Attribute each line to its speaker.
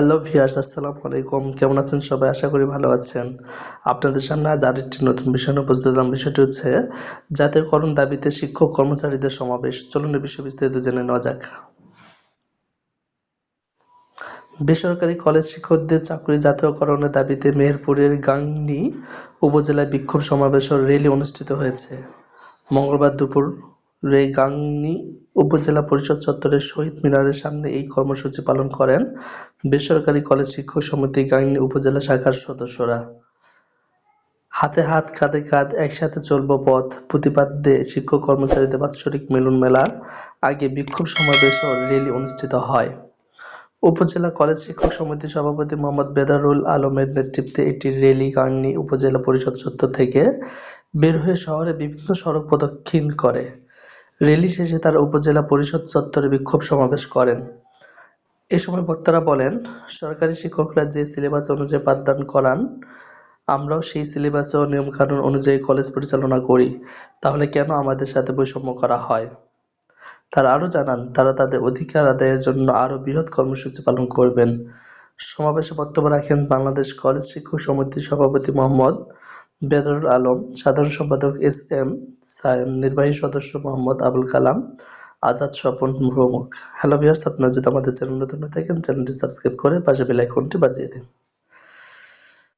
Speaker 1: Hello viewers আসসালামু আলাইকুম। কেমন আছেন সবাই? আশা করি ভালো আছেন। আপনাদের সামনে আজ আরেকটি নতুন বিষয় নিয়ে উপস্থিত হলাম। বিষয়টি হচ্ছে জাতীয়করণ দাবিতে শিক্ষক কর্মচারীদের সমাবেশ। চলুন এ বিষয়ে বিস্তারিত জেনে নেওয়া যাক। বেসরকারি কলেজ শিক্ষকদের চাকরি জাতীয়করণের দাবিতে মেহেরপুরের গাংনী উপজেলায় বিক্ষোভ সমাবেশ ও র্যালি অনুষ্ঠিত হয়েছে। মঙ্গলবার দুপুরে গাংনী উপজেলা পরিষদ চত্বরের শহীদ মিনারের সামনে এই কর্মসূচি পালন করেন বেসরকারি কলেজ শিক্ষক সমিতি গাংনী উপজেলা শাখার সদস্যরা। হাতে হাত, কাঁধে কাঁধ একসাথে চলব পথ প্রতিপাদ্যে শিক্ষক কর্মচারীদের বাৎসরিক মিলন মেলার আগে বিক্ষোভ সমাবেশ ও র্যালি অনুষ্ঠিত হয়। উপজেলা কলেজ শিক্ষক সমিতির সভাপতি মোহাম্মদ বেদারুল আলমের নেতৃত্বে একটি র্যালি গাংনী উপজেলা পরিষদ চত্বর থেকে বের হয়ে শহরে বিভিন্ন সড়ক প্রদক্ষিণ করে। র্যালি শেষে তারা উপজেলা পরিষদ চত্বরে বিক্ষোভ সমাবেশ করেন। এ সময় বক্তারা বলেন, সরকারি শিক্ষকরা যে সিলেবাস অনুযায়ী পাঠদান করান, আমরাও সেই সিলেবাস ও নিয়মকানুন অনুযায়ী কলেজ পরিচালনা করি, তাহলে কেন আমাদের সাথে বৈষম্য করা হয়? তারা আরও জানান, তারা তাদের অধিকার আদায়ের জন্য আরও বৃহৎ কর্মসূচি পালন করবেন। সমাবেশে বক্তব্য রাখেন বাংলাদেশ কলেজ শিক্ষক সমিতির সভাপতি মোহাম্মদ বেদরুল আলম, সাধারণ সম্পাদক এস এম সায়েম, নির্বাহী সদস্য মোহাম্মদ আবুল কালাম, আজাদ স্বপন প্রমুখ। হ্যালো ভিউয়ার্স আপনারা যদি আমাদের চ্যানেল নতুন থাকেন, চ্যানেলটি সাবস্ক্রাইব করে পাশে বেল আইকনটি বাজিয়ে দিন।